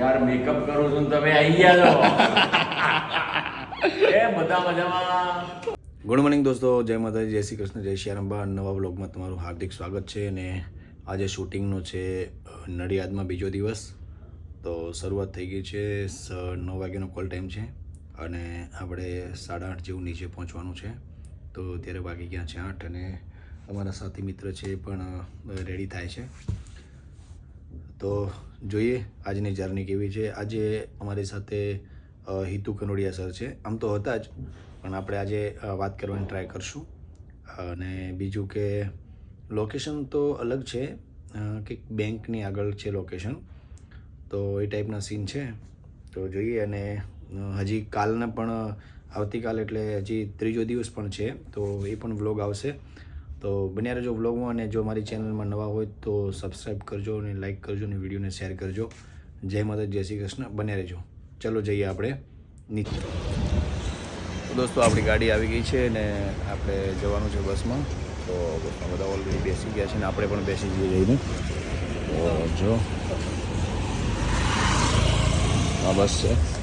યાર મેકઅપ કરો છો તમે આવી ગયા છો. એ બધા મજામાં. ગુડ મોર્નિંગ દોસ્તો જય માતાજી જય શ્રી કૃષ્ણ જય શ્રી રામબા નવા બ્લોગમાં તમારું હાર્દિક સ્વાગત છે અને આજે શૂટિંગનો છે નડિયાદમાં બીજો દિવસ. તો શરૂઆત થઈ ગઈ છે સ નવ વાગ્યાનો કોલ ટાઈમ છે અને આપણે સાડા આઠ જેવું નીચે પહોંચવાનું છે. તો ત્યારે વાગી ગયા છે આઠ અને અમારા સાથી મિત્ર છે એ પણ રેડી થાય છે. તો જોઈએ, આજની જર્ની કેવી છે. આજે અમારી સાથે હિતુ કનોડિયા સર છે. આમ તો હતા જ, પણ આપણે આજે વાત કરવાની ટ્રાય કરશું. અને બીજું કે લોકેશન તો અલગ છે કે બેંકની આગળ છે લોકેશન તો એ ટાઈપના સીન છે. તો જોઈએ અને હજી કાલને પણ આવતીકાલ એટલે હજી ત્રીજો દિવસ પણ છે. તો એ પણ વ્લોગ આવશે. તો બન્યા રહેજો વ્લોગમાં અને જો મારી ચેનલમાં નવા હોય તો સબસ્ક્રાઈબ કરજો અને લાઈક કરજો અને વિડીયોને શેર કરજો. જય માતા જય શ્રી કૃષ્ણ. બન્યા રહેજો. ચલો જઈએ આપણે નીચે. દોસ્તો, આપણી ગાડી આવી ગઈ છે ને આપણે જવાનું છે બસમાં. તો બસમાં બધા ઓલરેડી બેસી ગયા છે ને આપણે પણ બેસી જઈએ જઈને. તો જો. આ બસ છે.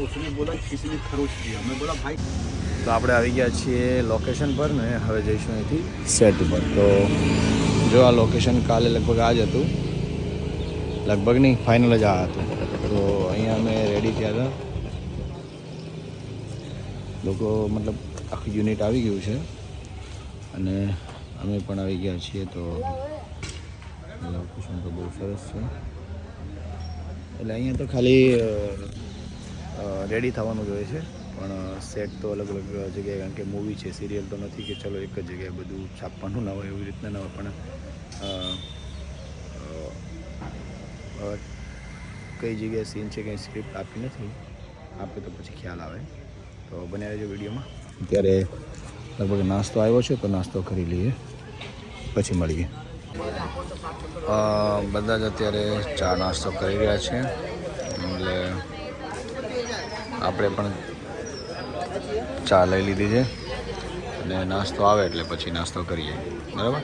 उसने बोला किसी ने खरोच दिया मैं बोला भाई તો આપણે આવી ગયા છીએ લોકેશન પર ને હવે જઈશું અહીંથી સેટ ઉપર તો જો આ લોકેશન કાલે લગભગ આ જ હતું લગભગ નહીં ફાઇનલ જ આ હતું તો અહીંયા અમે રેડી થયા હતા લોકો મતલબ આખું યુનિટ આવી ગયું છે અને અમે પણ આવી ગયા છીએ તો લોકેશન તો બહુ સરસ છે એટલે અહીંયા તો ખાલી રેડી થવાનું જ હોય છે. પણ સેટ તો અલગ અલગ જગ્યાએ કારણ કે મૂવી છે સિરિયલ તો નથી કે ચલો એક જ જગ્યાએ બધું છાપવાનું ના હોય એવી રીતના ના હોય. પણ અ, અ, અ, કઈ જગ્યાએ સીન છે કંઈ સ્ક્રિપ્ટ આપી નથી આપે તો પછી ખ્યાલ આવે. તો બન્યા રહેજો વિડીયોમાં. અત્યારે લગભગ નાસ્તો આવ્યો છે તો નાસ્તો કરી લઈએ. પછી મળીએ. બધા જ અત્યારે ચા નાસ્તો કરી રહ્યા છે. એટલે આપણે પણ ચા લઈ લીધી છે. અને નાસ્તો આવે એટલે પછી નાસ્તો કરીએ. બરાબર?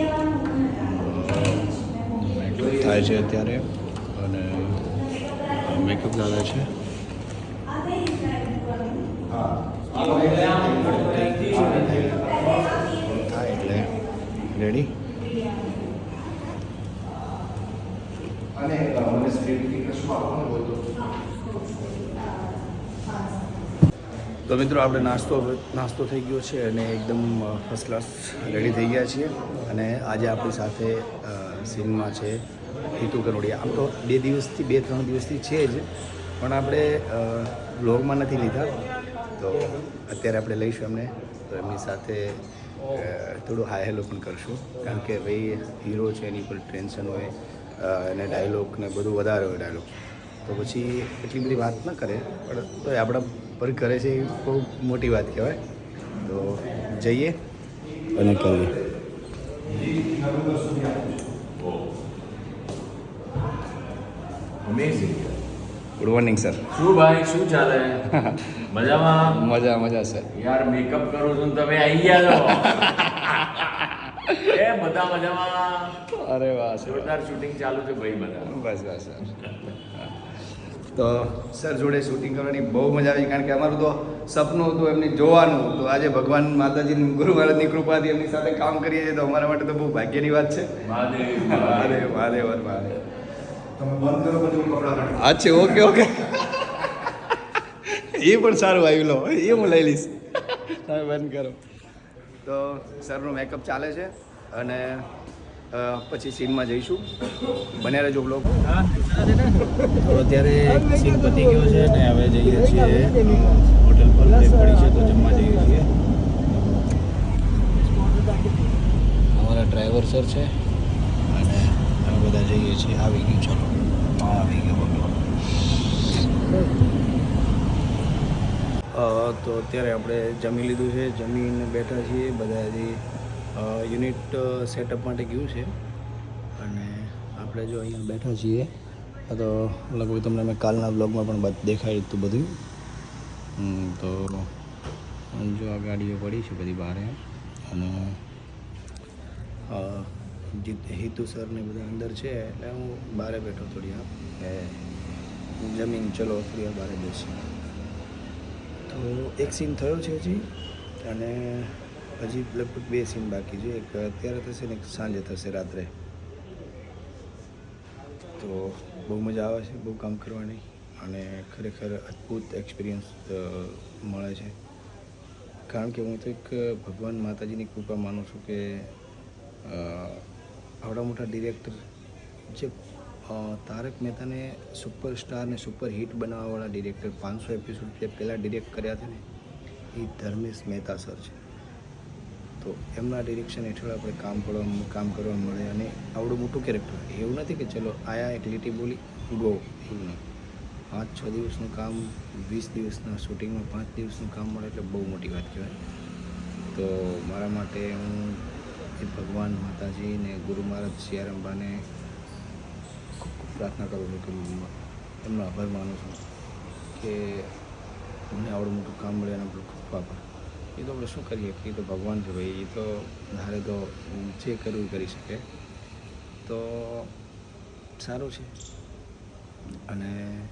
મેકઅપ થાય છે અત્યારે અને મેકઅપ દાદા છે. થાય એટલે રેડી તો. મિત્રો આપણે નાસ્તો નાસ્તો થઈ ગયો છે અને એકદમ ફર્સ્ટ ક્લાસ રેડી થઈ ગયા છીએ. અને આજે આપણી સાથે સીનમાં છે હિતુ કનોડિયા આમ તો બે દિવસથી, બે, ત્રણ દિવસથી છે જ, પણ આપણે બ્લોગમાં નથી લીધા. તો અત્યારે આપણે લઈશું એમને. તો એમની સાથે થોડું હાય હેલો પણ કરશું. કારણ કે ભાઈ હીરો છે, એની પર ટેન્શન હોય અને ડાયલોગ ને બધું વધારે હોય ડાયલોગ તો પછી એટલી બધી વાત ન કરે, પણ તો આપણા પર કરે છે એ બહુ મોટી વાત કહેવાય. તો જઈએ. અને કરીએ અમેઝિંગ ગુડ મોર્નિંગ સર શું ભાઈ શું ચાલે? મજામાં? મજા મજા સર યાર મેકઅપ કરું છું તમે આવી ગયા છો. એ બધા મજામાં? અરે વાહ જોરદાર શૂટિંગ ચાલુ છે ભાઈ બધા. બસ બસ સર તો સર જોડે શૂટિંગ કરવાની બહુ મજા આવી કારણ કે અમારું તો સપનું હતું એમને જોવાનું. તો આજે ભગવાન માતાજીની ગુરુ મહારાજની કૃપાથી એમની સાથે કામ કરીએ છીએ તો અમારા માટે તો બહુ ભાગ્યની વાત છે. મહાદેવ મહાદેવ મહાદેવ અચ્છા ઓકે ઓકે એ પણ સારું આવ્યું લો. એ હું લઈ લઈશ. તમે બંધ કરો. તો સરનું મેકઅપ ચાલે છે અને પછી સીનમાં જઈશું. બન્યા રહેજો બ્લોગ તો અત્યારે સીન પતી ગયો છે ને હવે જઈએ છીએ હોટલ પર પડી છે તો જમવા જઈએ છીએ. અમારા ડ્રાઈવર સર છે અને અમે બધા જઈએ છીએ. આવી ગયું ચલો. આવી ગયો તો અત્યારે આપણે જમી લીધું છે. જમીને બેઠા છીએ બધા હજી યુનિટ સેટઅપ માટે ગયું છે. અને આપણે જો અહીંયા બેઠા છીએ તો લગભગ તમને મેં કાલના બ્લોગમાં પણ દેખાય હતું બધું. તો જો આ ગાડીઓ પડી છે બધી બહાર અને જીત હિતુ સર ને બધા અંદર છે એટલે હું બહાર બેઠો થોડી વાર જમીન ચલો થોડી વાર બહાર બેસી. તો એક સીન થયો છે હજી અને હજી લગભગ બે સીન બાકી છે. એક અત્યારે થશે ને એક સાંજે થશે રાત્રે. તો બહુ મજા આવે છે બહુ કામ કરવાની અને ખરેખર અદ્ભુત એક્સપિરિયન્સ મળે છે. કારણ કે હું તો એક ભગવાન માતાજીની કૃપા માનું છું કે આવડા મોટા ડિરેક્ટર જે તારક મહેતાને સુપરસ્ટાર ને સુપર હિટ બનાવવાવાળા ડિરેક્ટર પાંચસો એપિસોડ જે પહેલાં ડિરેક્ટ કર્યા હતા ને, એ ધર્મેશ મહેતા સર છે. તો એમના ડિરેક્શન હેઠળ આપણે કામ કરવા કામ કરવા મળે અને આવડું મોટું કેરેક્ટર એવું નથી કે ચલો આયા એક લીટી બોલી, ગો એવું નહીં. પાંચ, છ દિવસનું કામ, વીસ દિવસના શૂટિંગમાં પાંચ દિવસનું કામ મળે એટલે બહુ મોટી વાત કહેવાય. તો મારા માટે હું એ ભગવાન માતાજી ને ગુરુ મહારાજ સિયારામબાને ખૂબ ખૂબ પ્રાર્થના કરું છું કે એમનો આભાર માનું છું કે મને આવડું મોટું કામ મળે એના પર ખૂબ આભાર. એ તો આપણે શું કરીએ? કે એ તો ભગવાન છે ભાઈ, એ તો ધારે તો જે કરવું કરી શકે. તો સારું છે. અને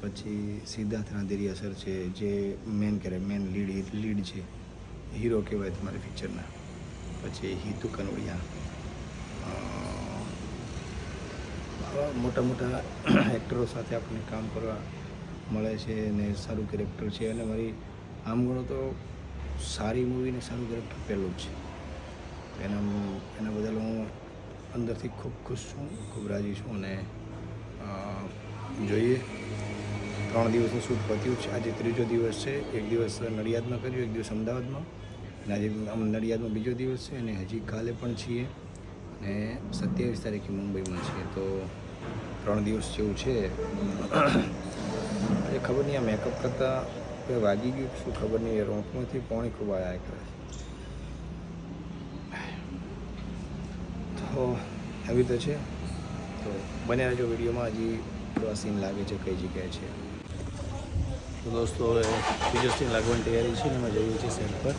પછી સિદ્ધાર્થ રાંદેરિયા અસર છે, જે મેન કરે મેન લીડ લીડ છે. હીરો કહેવાય તમારી પિક્ચરના પછી હિતુ કનોડિયા. આવા મોટા મોટા એક્ટરો સાથે આપણને કામ કરવા મળે છે અને સારું કેરેક્ટર છે. અને મારી આમ ગણો તો સારી મૂવી ને સારું કેરેક્ટર પહેલું જ છે. એના એના બદલ હું અંદરથી ખૂબ ખુશ છું, ખૂબ રાજી છું અને જોઈએ. ત્રણ દિવસનું શૂટ પત્યું છે. આજે ત્રીજો દિવસ છે. એક દિવસ નડિયાદમાં કર્યું, એક દિવસ અમદાવાદમાં. અને આજે નડિયાદમાં બીજો દિવસ છે અને હજી કાલે પણ છીએ અને સત્યાવીસ તારીખે મુંબઈમાં છીએ. તો ત્રણ દિવસ જેવું છે. એ ખબર નહીં, આ મેકઅપ કરતાં કોઈ વાગી ગયું, શું ખબર નહીં રોંકમાંથી પાણી ખૂબ આવ્યા કરે તો આવી તો છે. તો બને રહેજો વિડીયોમાં. હજી કેવા સીન લાગે છે કઈ જગ્યાએ છે. તો દોસ્તો, હવે બીજો સીન લાગવાની તૈયારી છે ને એમાં જઈએ છીએ સેટ પર.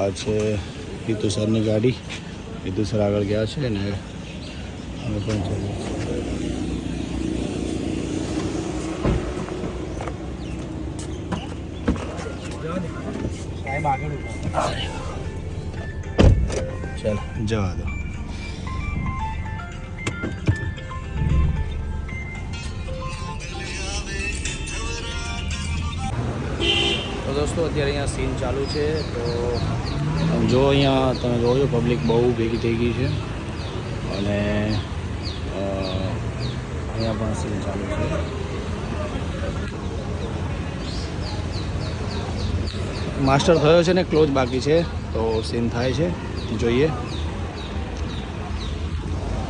આ છે હિતુ સરની ગાડી. હિતુ સર આગળ ગયા છે ને અમે પણ જઈએ ચાલ, જવા દો. તો દોસ્તો, અત્યારે અહીંયા સીન ચાલુ છે, તો જો અહીંયા તમે જોયો પબ્લિક બહુ ભેગી થઈ ગઈ છે. અને અહીંયા પણ સીન ચાલુ છે. માસ્ટર થયો છે ને ક્લોઝ બાકી છે, તો સીન થાય છે. જોઈએ.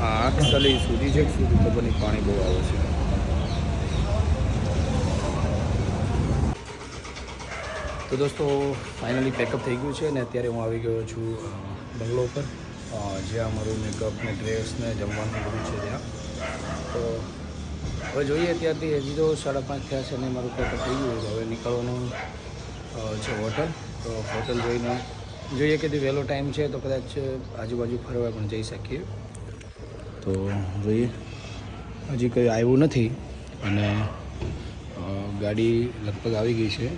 આઠ તલી સુધી છે સુધી ખબર પાણી બહુ આવે છે. તો દોસ્તો ફાઇનલી પેકઅપ થઈ ગયું છે અને અત્યારે હું આવી ગયો છું બંગલો ઉપર. જ્યાં મારું મેકઅપ ને ડ્રેસ ને જમવાનું બધું છે ત્યાં. તો હવે જોઈએ અત્યારથી હજી તો સાડા પાંચ થયા છે અને મારું પેકઅપ થઈ ગયું છે. હવે નીકળવાનું છે હોટલ. તો હોટલ જોઈને જોઈએ કે વહેલો ટાઈમ છે તો કદાચ આજુબાજુ ફરવા પણ જઈ શકીએ. તો જોઈએ. હજી કંઈ આવ્યું નથી અને ગાડી લગભગ આવી ગઈ છે.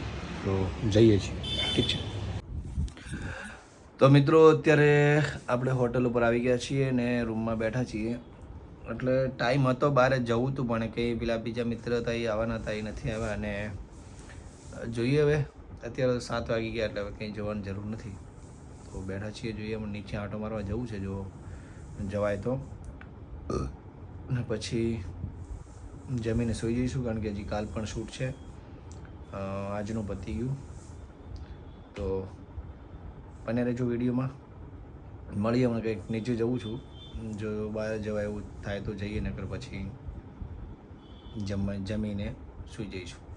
તો જઈએ છીએ. ઠીક છે. તો મિત્રો, અત્યારે આપણે હોટલ ઉપર આવી ગયા છીએ ને રૂમમાં બેઠા છીએ. એટલે ટાઈમ હતો બહાર જવું હતું, પણ કંઈ પેલા બીજા મિત્ર હતા એ આવવાના હતા, એ નથી આવ્યા અને જોઈએ હવે. અત્યારે સાત વાગી ગયા, એટલે હવે કંઈ જવાની જરૂર નથી. તો બેઠા છીએ, જોઈએ પણ નીચે આંટો મારવા જવું છે, જો જવાય તો. ને પછી જમીને સૂઈ જઈશું, કારણ કે હજી કાલ પણ શૂટ છે. આજનું પતી ગયું. તો બને રહેજો વિડીયોમાં મળીએ, હમણાં કંઈક નીચે જવું છું. જો બહાર જવાય એવું થાય તો જઈએ, નકર પછી જમ, જમીને સૂઈ જઈશું.